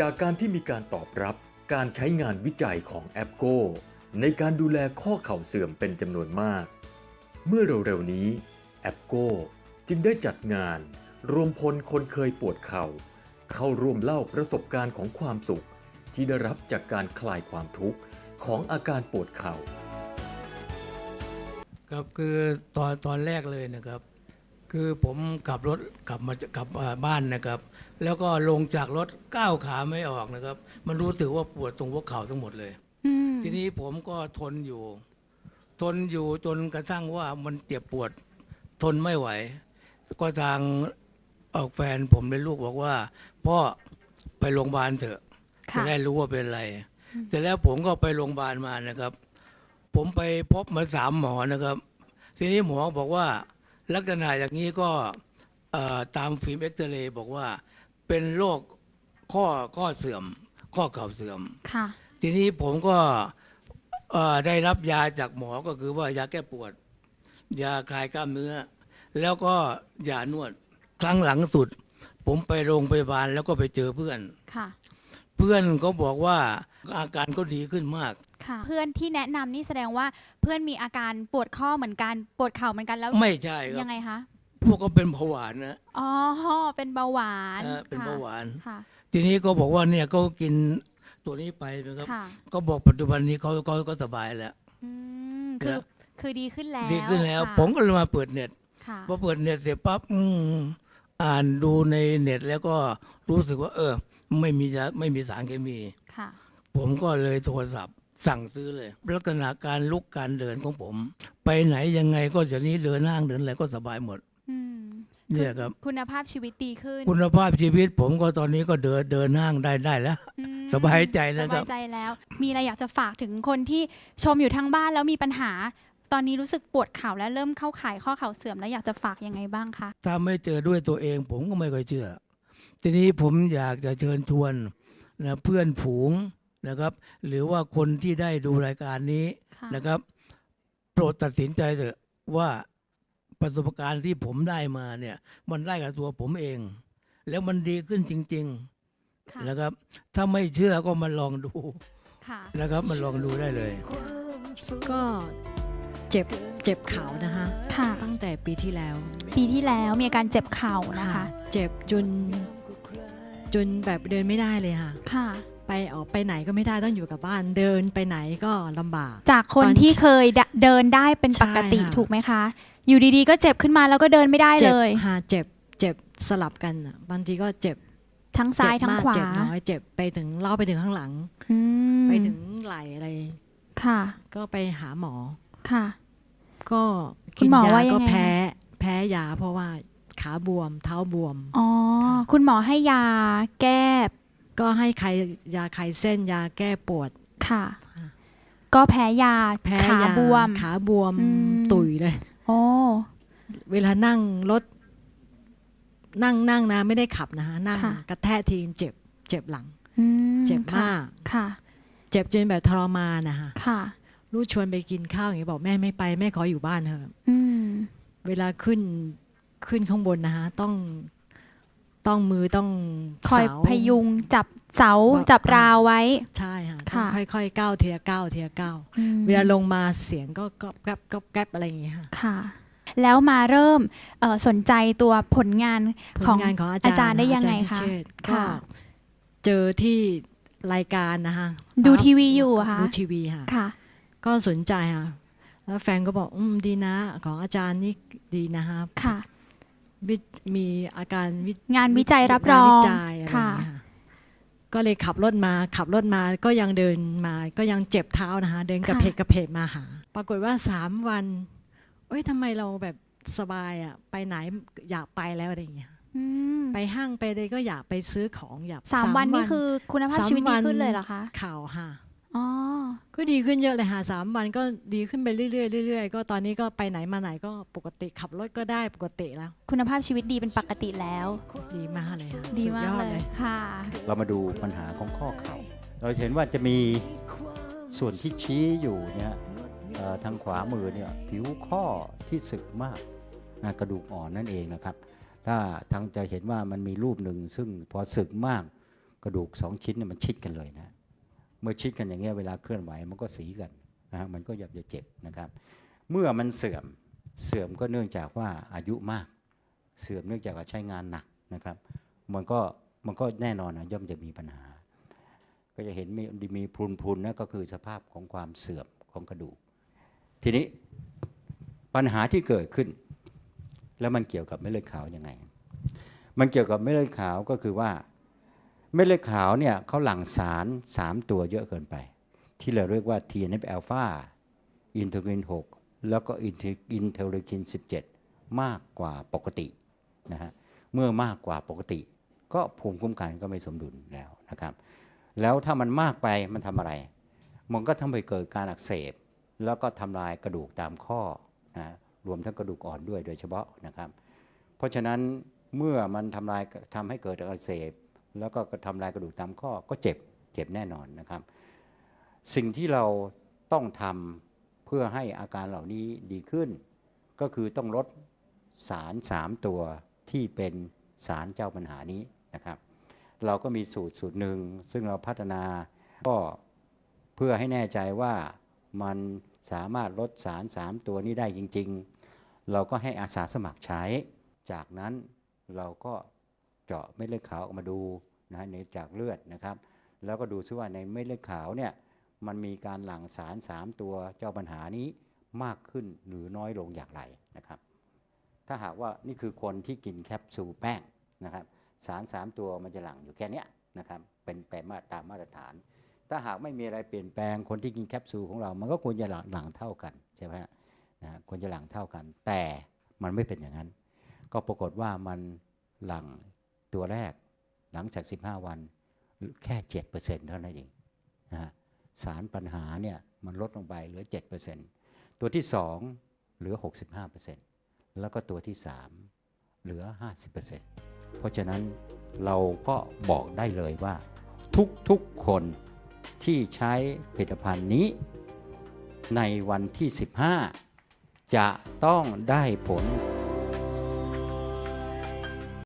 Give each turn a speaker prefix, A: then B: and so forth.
A: จากการที่มีการตอบรับการใช้งานวิจัยของแอปโกในการดูแลข้อเข่าเสื่อมเป็นจำนวนมาก เมื่อเร็วๆนี้แอปโกจึงได้จัดงาน รวมพลคนเคยปวดเข่า เข้าร่วมเล่าประสบการณ์ของความสุข ที่ได้รับจากการคลายความทุกข์ของอาการปวดเข่า
B: ครับคือตอนตอนแรกเลยนะครับ คือผมขับรถกลับมาจากลับมาบ้านนะครับ แล้วก็ลงจากรถก้าวขาไม่ออกนะครับ มันรู้สึกว่าปวดตรงหัวเข่าทั้งหมดเลย
C: อืม
B: ทีนี้ผมก็ทนอยู่ ทนอยู่จนกระทั่งว่ามันเจ็บปวด ทนไม่ไหว ก็ทางออกแฟนผมเลยลูกบอกว่าพ่อไปโรงพยาบาลเถอะจะ
C: ค่ะ
B: ได้รู้ว่าเป็นอะไรแต่แล้วผมก็ไปโรงพยาบาลมานะครับ ผมไปพบมาสามหมอนะครับ ทีนี้หมอบอกว่า ลักษณะอย่างนี้ก็เอ่อตามฟิล์มเอ็กซเรย์บอกว่าเป็นโรคข้อข้อเสื่อม ข้อเข่าเสื่อม
C: ค่ะ
B: ทีนี้ผมก็เอ่อได้รับยาจากหมอก็คือว่ายาแก้ปวด ยาคลายกล้ามเนื้อ แล้วก็ยานวดครั้งหลังสุด ผมไปโรงพยาบาลแล้วก็ไปเจอเพื่อน
C: ค่ะ
B: เพื่อนก็บอกว่าอาการก็ดีขึ้นมาก
C: ค่ะ เพื่อนที่แนะนำนี่แสดงว่าเพื่อนมีอาการปวดข้อเหมือนกันปวดเข่าเหมือนกันแล้ว
B: ไม่ใช่ครั
C: ยั
B: บ
C: งไงคะ
B: พวกก็เป็นเบาหวานนะ
C: อ๋อเป็นเบาหวาน
B: เออเป็น
C: ค่ะ
B: เบาหวาน
C: ค่ะ
B: ทีนี้ก็บอกว่าเนี่ยก็กินตัวนี้ไปนะครับ
C: ค่ะ
B: ก็บอกปัจจุบันนี้เขาเขาก็สบายแล้ว
C: อืมคือ
B: แล้ว
C: คือดีขึ้นแล้ว
B: ดีขึ้นแล้ว
C: ค่ะ
B: ผมก็เลยมาเปิดเน็ต
C: ค่ะ
B: พอเปิดเน็ตเสร็จปั๊บอืมอ่านดูในเน็ตแล้วก็รู้สึกว่า เออ ไม่มียาไม่มีสารเคมี
C: ค่ะ
B: ผมก็เลยโทรศัพท์ สั่งซื้อเลย ลักษณะการลุกการเดินของผม ไปไหนยังไงก็จะนี้เดินห้างเดินอะไรก็สบายหมด
C: อืม
B: เนี่ยครับ
C: คุณภาพชีวิตดีขึ้น
B: คุณภาพชีวิตผมก็ตอนนี้ก็เดินเดินห้างได้ได้แล้ว
C: อืม
B: สบายใจ
C: ส
B: นะครับ
C: บายใจแล้ว มีอะไรอยากจะฝากถึงคนที่ชมอยู่ทางบ้านแล้วมีปัญหา ตอนนี้รู้สึกปวดเข่าและเริ่มเข้าข่ายข้อเข่าเสื่อมแล้วอยากจะฝากยังไงบ้างคะ
B: ถ้าไม่เจอด้วยตัวเองผมก็ไม่ค่อยเชื่อ ทีนี้ผมอยากจะเชิญชวนนะเพื่อนผูง นะครับ หรือว่าคนที่ได้ดูรายการนี้
C: ค่ะ
B: นะครับ โปรดตัดสินใจเถอะว่าประสบการณ์ที่ผมได้มาเนี่ย มันได้กับตัวผมเอง แล้วมันดีขึ้นจริง
C: ค่ะ
B: ๆนะครับ ถ้าไม่เชื่อก็มาลองดู
C: ค่ะ
B: นะครับมาลองดูได้เลย
D: ก็เจ็บเจ็บเข่านะคะ
C: ค่ะ
D: ตั้งแต่ปีที่แล้ว
C: ปีที่แล้วมีอาการเจ็บเข่านะคะ
D: เจ็บจนจนแบบเดินไม่ได้เลยค่ะ
C: ค่ะ
D: ไปออกไปไหนก็ไม่ได้ต้องอยู่กับบ้านเดินไปไหนก็ลำบาก
C: จากคน
D: ตอน
C: ที่เคยเดเดินได้เป็นปกติ
D: ใช่ค่ะ
C: ถูกไหมคะ อยู่ดีๆ ก็เจ็บขึ้นมาแล้วก็เดินไม่ได้
D: เจ็
C: เล
D: บ
C: ย
D: ค่ะเจ็บเจ็บสลับกันอะบางทีก็เจ็บ
C: ทั้งซ้าย
D: เจ็บ
C: ทั้ง
D: มาก
C: ขวา
D: เจ็บน้อยเจ็บไปถึงเล่าไปถึงข้างหลัง
C: อืม
D: ไปถึงไหล่อะไร
C: ค่ะ
D: ก็ไปหาหมอ
C: ค่ะ
D: ก็
C: คุ
D: กิ
C: ณ
D: น
C: หมอยาว่ายังไง
D: ก็แพ้แพ้ยาเพราะว่าขาบวมเท้าบวม
C: อ๋อคุณหมอให้ยาแก้
D: ก็ให้ใครยาคลายเส้นยาแก้ปวด
C: ค่ะ
D: ค่ะ
C: ก็แพ้ยา
D: แพ้
C: ขายาบวม
D: ขาบวม
C: อืม
D: ตุยเลย
C: โอ้
D: เวลานั่งรถ นั่งนั่งนะ ไม่ได้ขับนะฮะนั่งกระแทกทีเจ็บ เจ็บหลัง
C: อืม
D: เจ็บ
C: ค่ะ
D: มาก
C: ค่ะ
D: เจ็บจนแบบทรมานนะฮะ
C: ค่ะ
D: ลูกชวนไปกินข้าวอย่างนี้บอกแม่ไม่ไปแม่ขออยู่บ้านเถอะ
C: อืม
D: เวลาขึ้นขึ้นข้างบนนะฮะต้อง ต้องมือต้อง
C: คอย
D: เสา
C: พยุงจับเสา
D: ว่า
C: จับราวไว้
D: ใช่ค่ะต้อง
C: ค่ะ
D: ค่อยๆก้าวทีละก้าวทีละก้าว
C: อืม
D: เวลาลงมาเสียงก็ก๊อบแก๊บก๊อบแก๊บอะไรอย่างเงี้ยค่ะ
C: ค่ะแล้วมาเริ่มเอ่อสนใจตัวผลงาน
D: ผล
C: ของ
D: งานของอา
C: อา
D: จารย์
C: จารย์ได้ยังไง
D: อาจาร
C: คะ
D: พิเชษฐ์ก็
C: ค่ะ
D: เจอที่รายการนะคะ
C: ดู
D: ปั๊บ
C: ทีวีอยู่เหรอค่ะ
D: ดูทีวีค่ะ
C: ค่ะ
D: ก็สนใจค่ะแล้วแฟนก็บอกอืมดีนะ ของอาจารย์นี่ดีนะคะ
C: ค่ะ
D: วิมีอาการวิ
C: งานวิจัยรับรอง
D: งานวิจัยอะไรอย่าง
C: ค่ะ
D: เงี้ยค่ะ ก็เลยขับรถมา ขับรถมาก็ยังเดินมา ก็ยังเจ็บเท้านะคะ เดินกระเพกกระเพกมาหา ปรากฏว่าสามวันเอ้ยทำไมเราแบบสบายอะ ไปไหนอยากไปแล้วอะไรอย่างเงี้ย
C: อืม
D: ไปห้างไปเลยก็อยากไปซื้อของอยาก
C: สามวันนี่คือคุณภาพ
D: สาม
C: ชีวิตดี
D: วัน
C: ขึ้นเลยเหรอคะ
D: ข่าวค่ะ
C: อ๋อ
D: ก็ดีขึ้นเยอะเลยค่ะสามวันก็ดีขึ้นไปเรื่อยๆเรื่อยๆก็ตอนนี้ก็ไปไหนมาไหนก็ปกติขับรถก็ได้ปกติแล้ว
C: คุณภาพชีวิตดีเป็นปกติแล้ว
D: ดีมากเลยค่ะ
C: ดี
D: สุ
C: มาก
D: ยอ
C: เลยค่ะ
E: เรามาดูปัญหาของข้อเข่าเราจะเห็นว่าจะมีส่วนที่ชี้อยู่เนี่ยเอ่อทางขวามือเนี่ยผิวข้อที่สึกมากนะกระดูกอ่อนนั่นเองนะครับ ถ้าทางจะเห็นว่ามันมีรูปหนึ่งซึ่งพอสึกมากกระดูกสองชิ้นเนี่ยมันชิดกันเลยนะ เมื่อชิดกันอย่างเงี้ยเวลาเคลื่อนไหวมันก็สีกันนะฮะมันก็อยากจะเจ็บนะครับ เมื่อมันเสื่อมเสื่อมก็เนื่องจากว่าอายุมาก เสื่อมเนื่องจากว่าใช้งานหนักนะครับมันก็มันก็แน่นอนนะย่อมจะมีปัญหา ก็จะเห็นมีมีพรุนๆนะก็คือสภาพของความเสื่อมของกระดูก ทีนี้ปัญหาที่เกิดขึ้น แล้วมันเกี่ยวกับเม็ดเลือดขาวยังไง มันเกี่ยวกับเม็ดเลือดขาวก็คือว่า เม็ดเลือดขาวเนี่ยเขาหลั่งสาร 3 ตัวเยอะเกินไป ที่เราเรียกว่า TNF อ l p h a อินเทอร์ลิน 6 แล้วก็อินเทอร์ลิน 17 มากกว่าปกตินะฮะเมื่อมากกว่าปกติ ก็ภูมิคุ้มกันก็ไม่สมดุลแล้วนะครับ แล้วถ้ามันมากไปมันทำอะไร มันก็ทำให้เกิดการอักเสบ แล้วก็ทำลายกระดูกตามข้อนะรวมทั้งกระดูกอ่อนด้วยโดยเฉพาะนะครับ เพราะฉะนั้นเมื่อมันทำลายทำให้เกิดอักเสบ แล้วก็ทำลายกระดูกตามข้อก็เจ็บเจ็บแน่นอนนะครับ สิ่งที่เราต้องทำเพื่อให้อาการเหล่านี้ดีขึ้น ก็คือต้องลดสาร3ตัวที่เป็นสารเจ้าปัญหานี้นะครับ เราก็มีสูตรสูตรหนึ่งซึ่งเราพัฒนาก็เพื่อให้แน่ใจว่ามันสามารถลดสาร3ตัวนี้ได้จริง ๆ เราก็ให้อาสาสมัครใช้ จากนั้นเราก็ เจาะเม็ดเลือดขาวออกมาดูนะฮะในจากเลือดนะครับ แล้วก็ดูซิว่าในเม็ดเลือดขาวเนี่ยมันมีการหลั่งสาร 3 ตัวเจ้าปัญหานี้มากขึ้นหรือน้อยลงอย่างไรนะครับ ถ้าหากว่านี่คือคนที่กินแคปซูลแป้งนะครับ สาร 3 ตัวมันจะหลั่งอยู่แค่นี้นะครับ เป็นไปมาตามมาตรฐาน ถ้าหากไม่มีอะไรเปลี่ยนแปลงคนที่กินแคปซูลของเรา มันก็ควรจะหลั่งหลั่งเท่ากันใช่ไหมฮะนะฮะควรจะหลั่งเท่ากัน แต่มันไม่เป็นอย่างนั้น ก็ปรากฏว่ามันหลั่ง ตัวแรกหลังจาก 15 วันแค่7%เท่านั้นเองนะฮะสารปัญหาเนี่ยมันลดลงไปเหลือ 7%ตัวที่ 2 เหลือ 65%แล้วก็ตัวที่ 3 เหลือ 50%เพราะฉะนั้นเราก็บอกได้เลยว่าทุกๆคนที่ใช้ผลิตภัณฑ์นี้ในวันที่ 15 จะต้องได้ผล